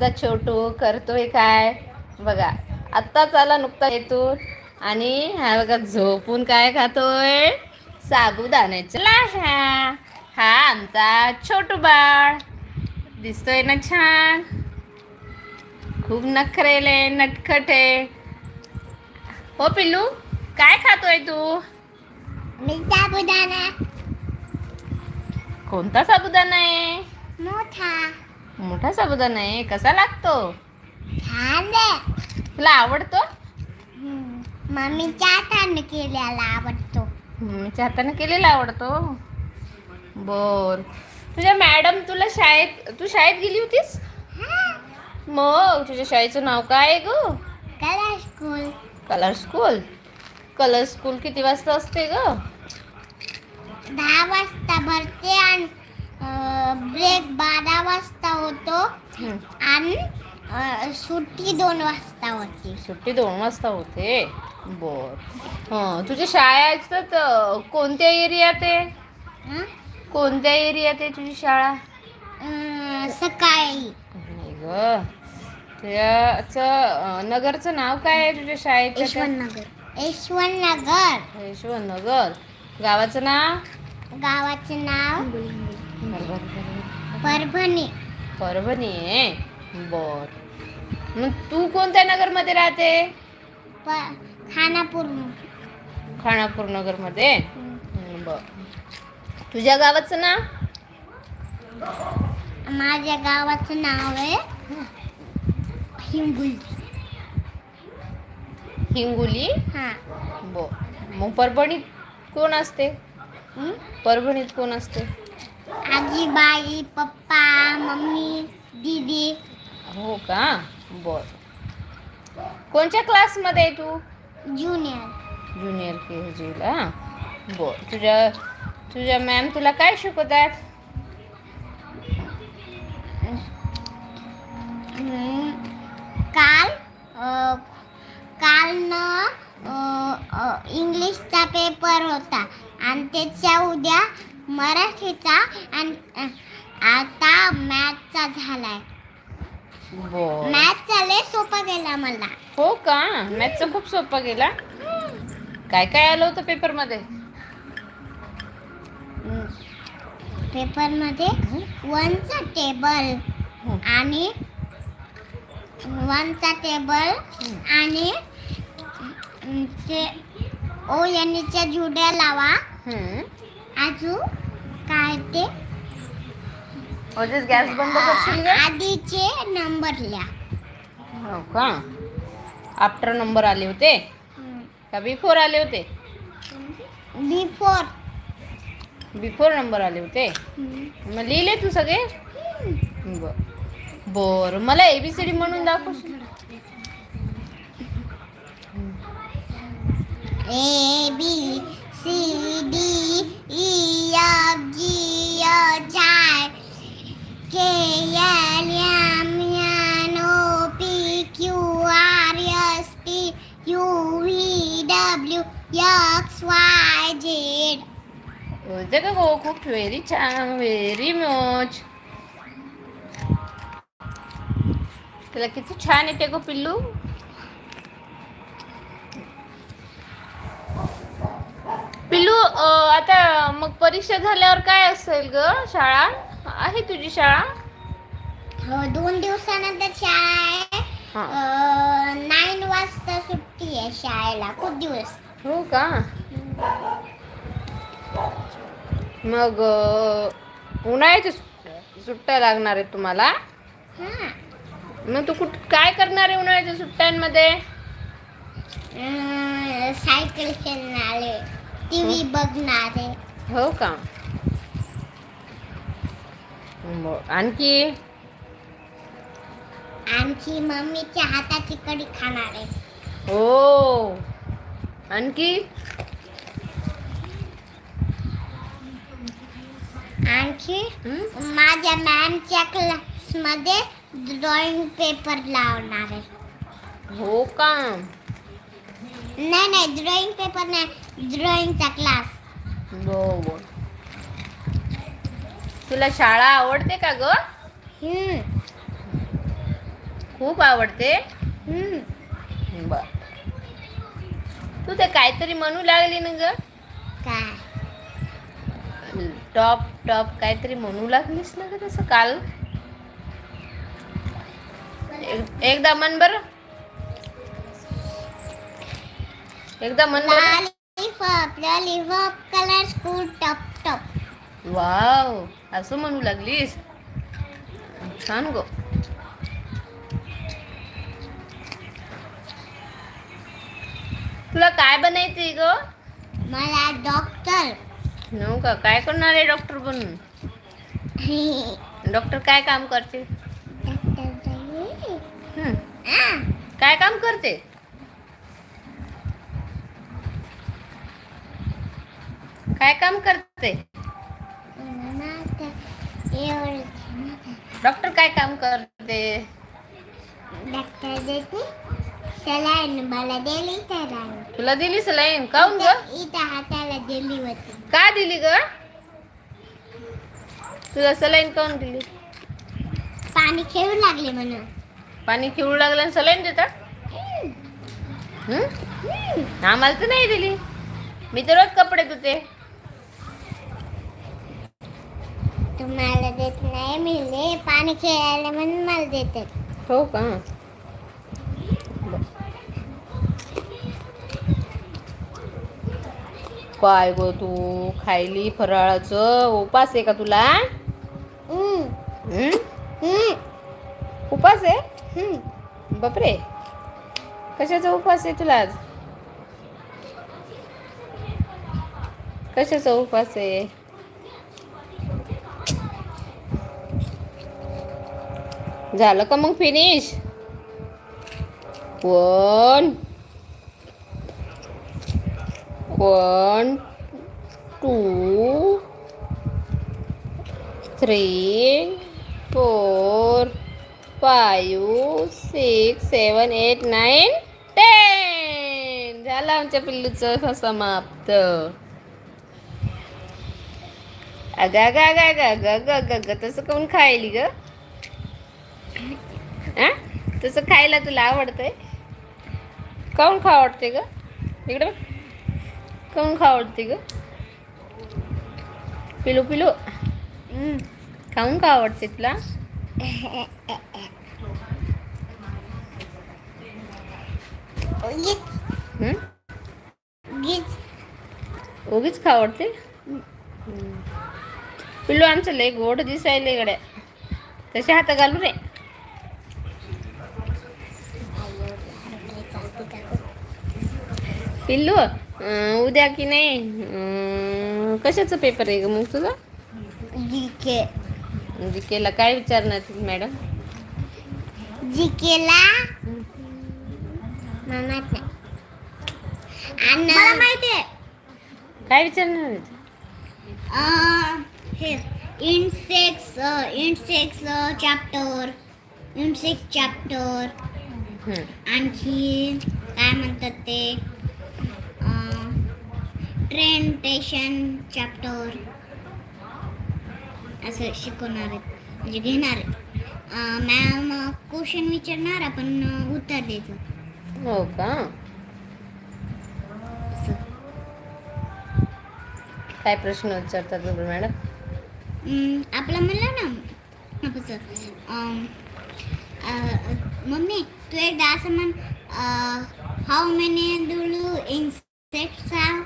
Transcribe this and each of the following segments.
छोटू करतोय काय? बघा आत्ताच आला नुकता येतून आणि हा बघा झोपून काय खातोय? साबुदाण्याच्या लाह्या हा. आमचा छोटू बाळ. दिसतोय ना छान? खूप नखरेले नटखट. आहे हो पिल्लू काय खातोय तू? मी साबुदाणा. कोणता साबुदाणा आहे? मोठा. मोठा साबुदाणा आहे. कसा लागतो? छान आहे. तुला आवडतो. मम्मीच्या हाताने केलेला आवडतो. मम्मीच्या हाताने केलेला आवडतो? बर तुझ्या मॅडम तुला शाळेत तू शाळेत गेली होतीस? मग तुझ्या शाळेचं नाव काय आहे ग? Colour school. Colour school? Colour school किती वाजता असते ग? दहा वाजता भरते आणि ब्रेक बारा वाजता होतो आणि अं, सुट्टी दोन वाजता होती. सुट्टी दोन वाजता होते? बर. हं तुझ्या शाळेचं तर कोणत्या एरियात आहे? हं? कोणत्या एरियात आहे तुझी शाळा? अं, सकाळी. नाही ग. तुझ्याचं अं, नगरचं नाव काय आहे तुझ्या शाळेचं? यशवंतनगर यशवंतनगर यशवंतनगर गावाचं नाव? गावाचे नाव? परभणी. परभणी आहे बर. मग तू कोणत्या नगरमध्ये राहते? प खानापूर. खानापूर नगरमध्ये? बर. तुझ्या गावाचं नाव? माझ्या गावाचं नाव आहे हिंगुली. हिंगोली? हा. बर. मग परभणीत कोण असते? हं? परभणीत कोण असते? आजीबाई पप्पा मम्मी दीदी. हो का? बर. कोणत्या क्लासमध्ये आहे तू? ज्युनियर. ज्युनियर के जीला बर. तुझ्या तुझ्या मॅम तुला काय शिकवतात. काल काल न इंग्लिशचा पेपर होता. आणि त्याच्या उद्या मराठीचा आणि आता मॅथचा झालाय. बर. मॅथचा लय सोपा गेला मला. हो का? मॅथचा खूप सोपा गेला? काय काय आलं होतं पेपरमध्ये? पेपरमध्ये वनचा टेबल आणि वनचा टेबल आणि ते ओ यांनीच्या जुड्या लावा हम्म. काय ते गॅस बंद करशील का आधीचे नंबर लिहा. हो का? आफ्टर नंबर आले होते? का बिफोर आले होते? बिफोर बिफोर नंबर आले होते? मग लिहिले तू सगळे? बर. बर. मला एबीसीडी म्हणून दाखवशील A B C D E F G H I K L M N O P Q R S T U V W X Y Z होते का गो खूप व्हेरी छान व्हेरी मच तुला किती छान येते गो पिल्लू पिल्लू अं, आता मग परीक्षा झाल्यावर काय असेल ग शाळा? आहे तुझी शाळा? हो दोन दिवसानंतर शाळा आहे. हा. नाईन वाजता सुट्टी आहे शाळेला खूप दिवस. हो का? मग अं, उन्हाळ्याच्या सुट्ट्या सुट्ट्या लागणार आहेत तुम्हाला? हां. मग तू कुठ काय करणार आहे उन्हाळ्याच्या सुट्ट्यांमध्ये? अं, सायकल खेळणारे टी व्ही बघणारे हो का? आणखी? आणखी मम्मीच्या हाताची कडी खाणारे हो. आणखी? आणखी हं? माझ्या मॅमच्या क्लासमध्ये ड्रॉइंग पेपर लावणारे हो का? नाही नाही ड्रॉइंग पेपर नाही. ड्रॉइंगचा क्लास बरोबर. तुला शाळा आवडते का ग? हम्म. खूप आवडते? हम्म. बर. तू ते काहीतरी म्हणू लागली ना ग? काय? टॉप टॉप काहीतरी म्हणू लागलीस ना ग तसं काल? एक- एकदा मन बर. एकदा मन बर. Lollipop lollipop colour school top top wow असं म्हणू लागलीस? छान गो. तुला काय बनायचंय ग? मला डॉक्टर हो का? काय करणार आहे डॉक्टर बनून? डॉक्टर काय काम करते? डॉक्टर हं, काय काम करते? काय काम करते? डॉक्टर काय काम करते? डॉक्टर देते सलाईन मला दिली सलाईन. तुला दिली सलाईन? काऊन ग? इथं हाताला दिली होती. का दिली ग? तुला सलाईन काऊन दिली? पाणी खेळू लागले म्हणून. पाणी खिळू लागलं आणि सलाईन देतात? हं? आम्हाला तर नाही दिली. मी तर रोज कपडे धुते. तुम्हाला देत नाही मिळले पाणी खेळायला म्हणून मला देतात. हो का? काय गो तू? खायली फराळाचं? उपास आहे का तुला? उपास आहे? हम्म. बापरे. कशाचा उपास आहे तुला आज? कशाचा उपास आहे? झालं का मग finish one one two three four five six seven eight nine ten झालं आमच्या पिल्लूचं समाप्त. अगं गा गा गा ग ग ग ग तसं कोण खायली ग? आ? तसं खायला तुला आवडतंय? काऊन खा आवडते ग? इकडे. काऊन खा आवडते ग? पिलू पिलू. खाऊन का आवडते तुला? उगीच. हं? खा आवडते पिल्लू आमचं लय गोड दिसायले गड्या तसे हात घालू रे पिल्लू? उद्या की नाही? कशाचं पेपर आहे ग मग तुझा? जीके जीकेला काय विचारणार ती मॅडम? जीकेला? मामात नाही. आणि मला माहिती आहे. काय विचारणार हे इन्सेक्स इन्सेक्स चॅप्टर इन्सेक्स चॅप्टर. आणखी काय म्हणतात ते? ट्रेंटेशन चॅप्टर. असं शिकवणार आहेत म्हणजे घेणार आहेत. मॅम क्वेश्चन विचारणार आपण उत्तर द्यायचं. हो का? काय प्रश्न विचारतात बरं मॅडम? आपलं म्हणलं ना मम्मी तू एकदा असं म्हण how many do you insects have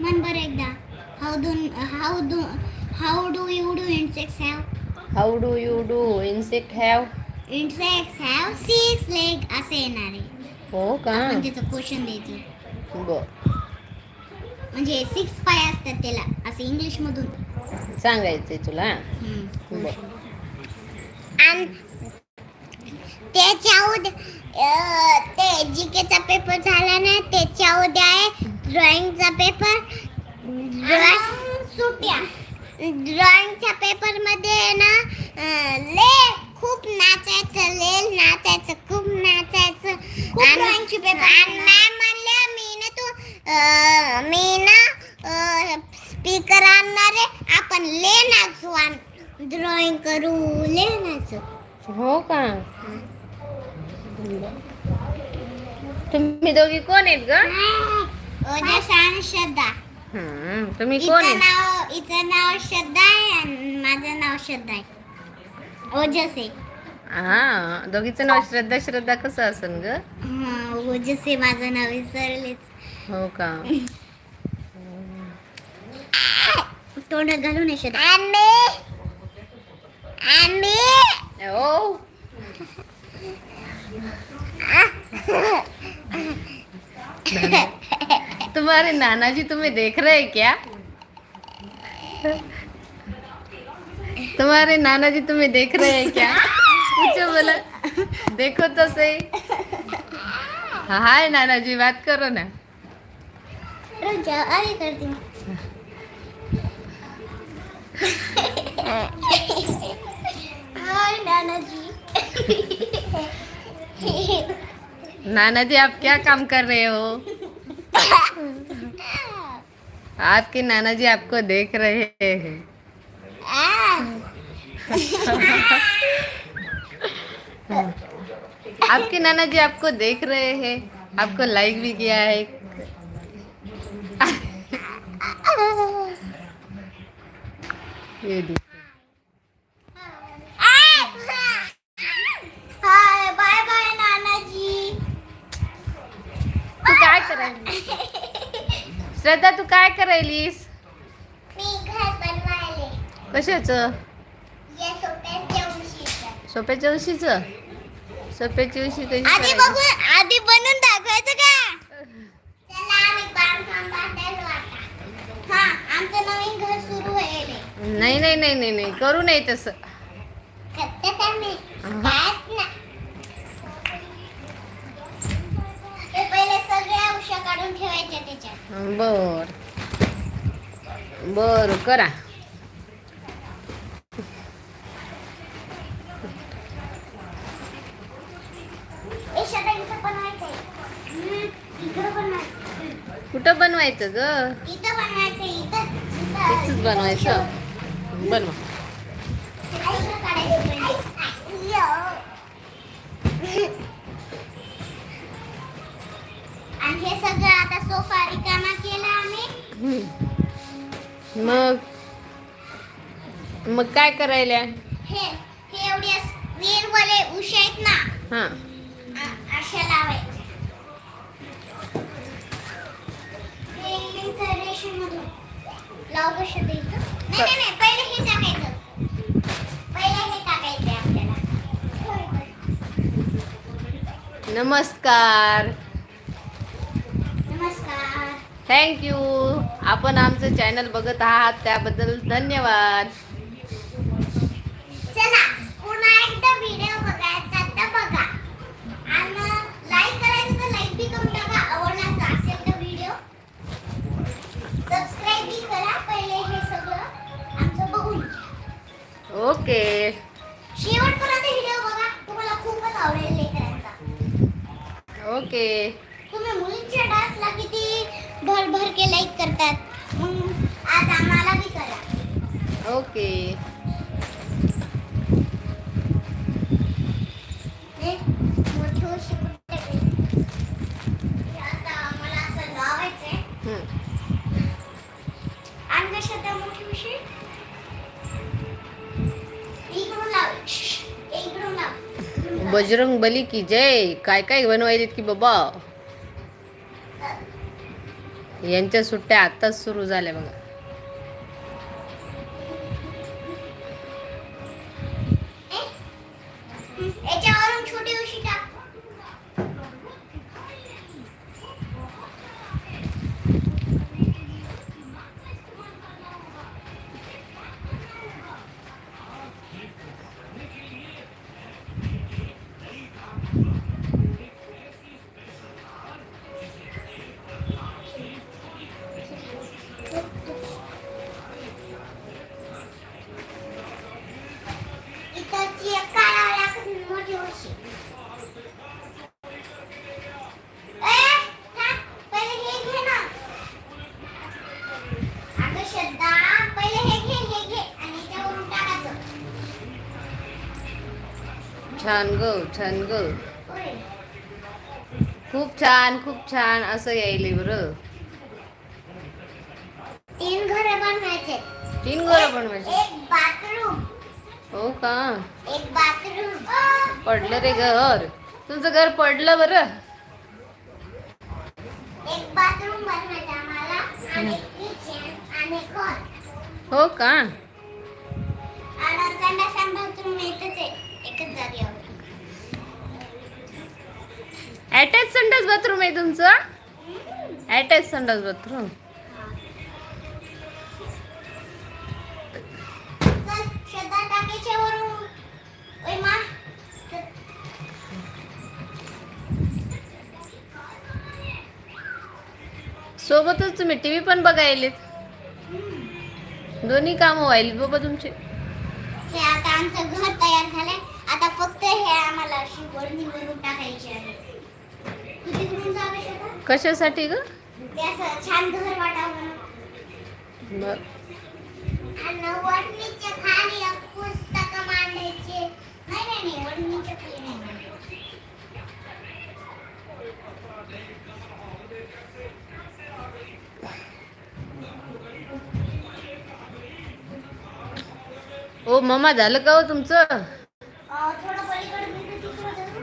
म्हण बरं एकदा. How do how do how do you do insects have how do you do insect have insects have six leg असे येणार आहे. हो का? आपण त्याचं क्वेश्चन द्यायचं. बर. म्हणजे सिक्स पाय असतात त्याला असं इंग्लिशमधून सांगायचंय तुला. बर. आणि त्याच्या उद्या अं, ते जीकेचा पेपर झाला ना त्याच्या उद्या आहे ड्रॉइंगचा पेपर सुट्या. ड्रॉइंगच्या पेपरमध्ये ना ले खूप नाचायचं ले नाचायचं खूप नाचायचं. ड्रॉइंगचे पेपर आणि मॅम म्हणल्या मी ना तू मी ना स्पीकर आणणार आहे. आपण ले नाचू ड्रॉइंग करू ले नाचू. हो का? तुम्ही दोघी कोण आहेत ग? ओजस आणि श्रद्धा. हम्म, तुम्ही कोण नाव हिचं नाव श्रद्धा आहे आणि माझं नाव श्रद्धा आहे. ओजस आहे. हा दोघीचं नाव श्रद्धा श्रद्धा कसं असन ग? हा ओजस आहे माझं नाव विसरलेच. हो का? तोंडात घालू नाही शकत आंबे आंबे ओ तुम्हारे नाना जी तुम्हें देख रहे हैं क्या? तुम्हारे नाना जी तुम्हें देख रहे हैं क्या? पूछो बोला। देखो तो सही। हाय नाना जी बात करो ना। अरे हूँ हाय नाना जी नाना जी आप क्या काम कर रहे हो? आपके नाना जी आपको देख रहे हैं। आपके नाना जी आपको देख रहे हैं। आपको लाइक भी किया है। ये काय करायली श्रद्धा तू काय करायलीस? मी घर बनवायले. कशाचं? सोप्याच्या उशीचं. सोप्याच्या सोप्याची उशी कशी आधी करायची? बघू आधी बनवून दाखवायचं का? हा नाही नाही नाही नाही नाही. करू नये तसं. बर. बर करा. कुठं बनवायचं ग? बनवायचं. इथंच बनवा. आणि हे सगळं सोफा रिकामा केला आम्ही. मग? मग काय करायला? हे हे एवढे वीरवाले उशा आहेत ना हा. अशा हे लाव नाही नाही पहिले हे टाकायचं. हे नमस्कार. थँक्यू आपण आमचं चॅनल बघत आहात त्याबद्दल धन्यवाद. चला पुन्हा एकदा व्हिडिओ बघायचा तर बघा. आणि लाईक करायचं तर लाईक बी करून टाका. आवडला तर असेल तर व्हिडिओ सबस्क्राईब बी करा पहिले हे सगळं. आमचं बघून घ्या. ओके शेवटपर्यंत व्हिडिओ बघा. तुम्हाला खूपच आवडेल लेकरांचा ओके तुम्ही मुलींच्या डान्सला किती भर भर के लाईक करतात. मग आज आम्हाला बी करा. ओके. बजरंग बली की जय? काय काय बनवायलेत की बाबा? यांच्या सुट्ट्या आत्ताच सुरू झाल्या बघा. छान ग छान ग. खूप छान खूप छान असं यायले बरं. तीन घरे बनवायचे. तीन घरं बनवायचे? एक बाथरूम. हो का? एक बाथरूम. पडलं रे घर. तुमचं घर पडलं बरं. एक बाथरूम बनवायचं आम्हाला आणि किचन आणि हॉल हो का आणि संडास आणि बाथरूम एकच आहे एकच जागेवर अटॅच संडास बाथरूम आहे तुमचं? अटॅच संडास बाथरूम सोबतच तुम्ही टी व्ही पण बघायलेत. दोन्ही कामं व्हायली बाबा तुमचे. हे आता आमचं घर तयार झालंय. आता फक्त हे आम्हाला अशी वरणी वरून टाकायची आहे तुझी कुठून जावे श्रद्धा कशासाठी ग? छान घर वाटावं बर ओ मम्मा झालं का हो तुमचं अं, थोडं पलीकडे बिलकुल तिकडं जाऊ.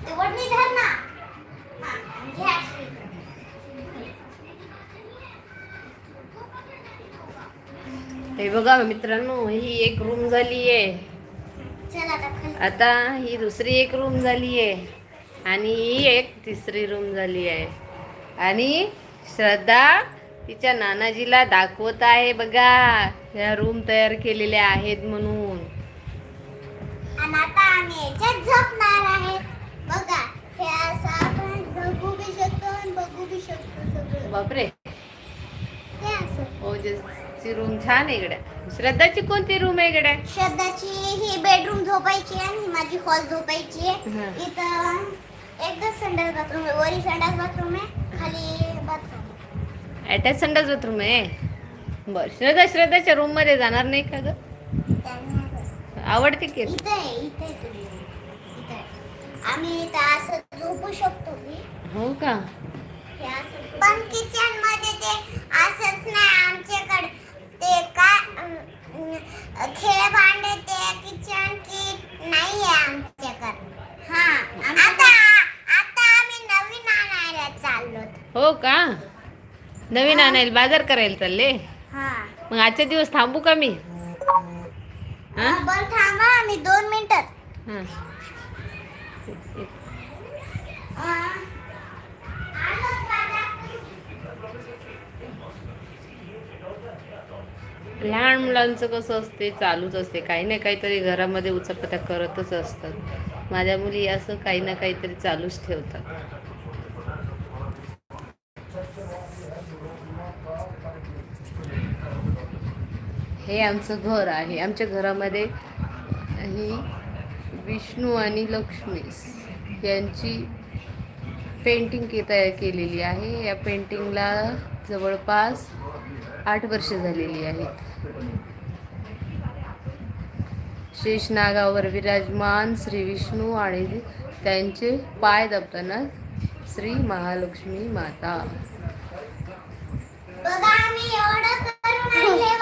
ते वडणी धर ना हा, घ्या अशी. हे बघा मित्रांनो ही एक रूम झाली आहे आता ही दुसरी एक रूम झाली आहे आणि ही एक तिसरी रूम झाली आहे आणि श्रद्धा तिच्या नानाजीला दाखवत आहे बघा. ह्या रूम तयार केलेल्या आहेत म्हणून. हे बापरे. ओजसची रूम छान आहे इकड्या श्रद्धाची कोणती रूम आहे इकड्या श्रद्धाची ही बेडरूम झोपायची आहे आणि ही माझी हॉल झोपायची आहे. हा. इथं एकच संडास बाथरूम आहे. वरी संडास बाथरूम आहे खाली बाथरूम अटॅच संडास बाथरूम आहे? बर श्रद्धा श्रद्धाच्या रूममध्ये जाणार नाही का ग? आवडते की? इथं आहे इथं आहे तुझी इथं आहे. आम्ही इथं असं झोपू शकतो की? हो का हे असं पण किचनमध्ये ते असंच नाही आमच्याकडे ते काय अं, अं, खेळ भांडे ते किचन किट नाही आहे आमच्याकडे हा आता आता आम्ही नवीन आणायला चाललो हो का नवीन आणायला बाजार करायला चालले? हा. मग आजच्या दिवस थांबू का मी? हा? बरं थांबा आम्ही दोन मिनिटात हा. लहान मुलांचं कसं असते चालूच असते. काही ना काहीतरी घरामध्ये उचापत्या करतच असतात. माझ्या मुली असं काही ना काहीतरी चालूच ठेवतात. हे आमचं घर आहे. आमच्या घरामध्ये ही विष्णू आणि लक्ष्मी यांची पेंटिंग के तयार केलेली आहे. या पेंटिंगला जवळपास आठ वर्ष झालेली आहेत. शेषनागावर विराजमान श्री विष्णू आणि त्यांचे पाय दाबताना श्री महालक्ष्मी माता बघा आम्ही एवढं करून आणले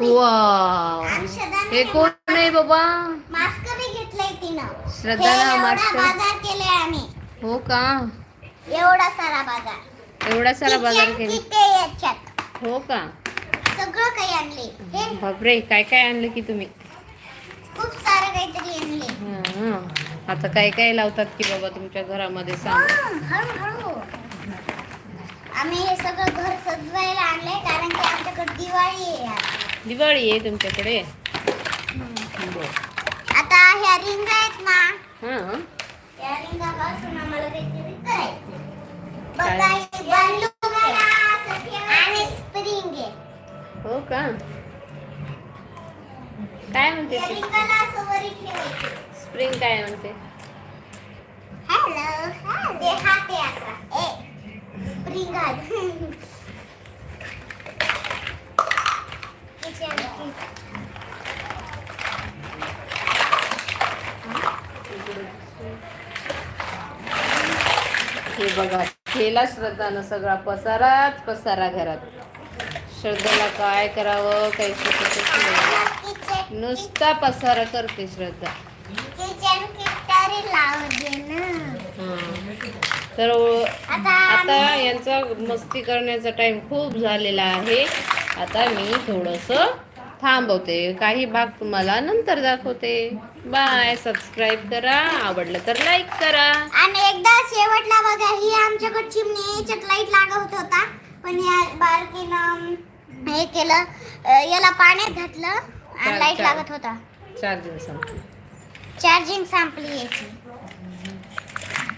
बघा shopping. वा अक्षदाने हे कोण आहे बाबा? मास्क बी घेतलंय तिनं. श्रद्धाला mask- बाजार केले आम्ही. हो का? एवढा सारा बाजार. एवढा सारा बाजार केला हो का? सगळं काही आणले. बापरे काय काय आणलं की तुम्ही? खूप सारं काहीतरी आणले. आता काय काय लावतात की बाबा तुमच्या घरामध्ये हळूहळू. आम्ही हे सगळं घर सजवायला आणलंय कारण की आमच्याकडे दिवाळी आहे. दिवाळी आहे तुमच्याकडे? बरं. आता ह्या रिंग आहेत ना हा या रिंगापासून आम्हाला काहीतरी करायचं काय? बघा हे बंदूक आहे आणि स्प्रिंग आहे. हो का? काय म्हणते या ती? रिंगाला असं वरी ठेवायचं. स्प्रिंग काय म्हणते? हॅलो ते हात हे बघा केला श्रद्धानं सगळा पसाराच पसारा घरात. श्रद्धाला काय करावं काही नुसता पसारा करते श्रद्धा. तर आता आता यांचा मस्ती करण्याचा टाइम खूप झालेला आहे. आता मी थोडंसं थांबवते. काही भाग तुम्हाला नंतर दाखवते. बाय सबस्क्राईब करा. आवडलं तर लाईक करा. आणि एकदा शेवटला बघा ही आमच्याकडे चिमणी याच्यात लाइट लागत होता. पण या बारकीनं हे केलं याला पाण्यात घातलं आणि लाइट. लागत होता. चार दिवस चार्जिंग संपली याची.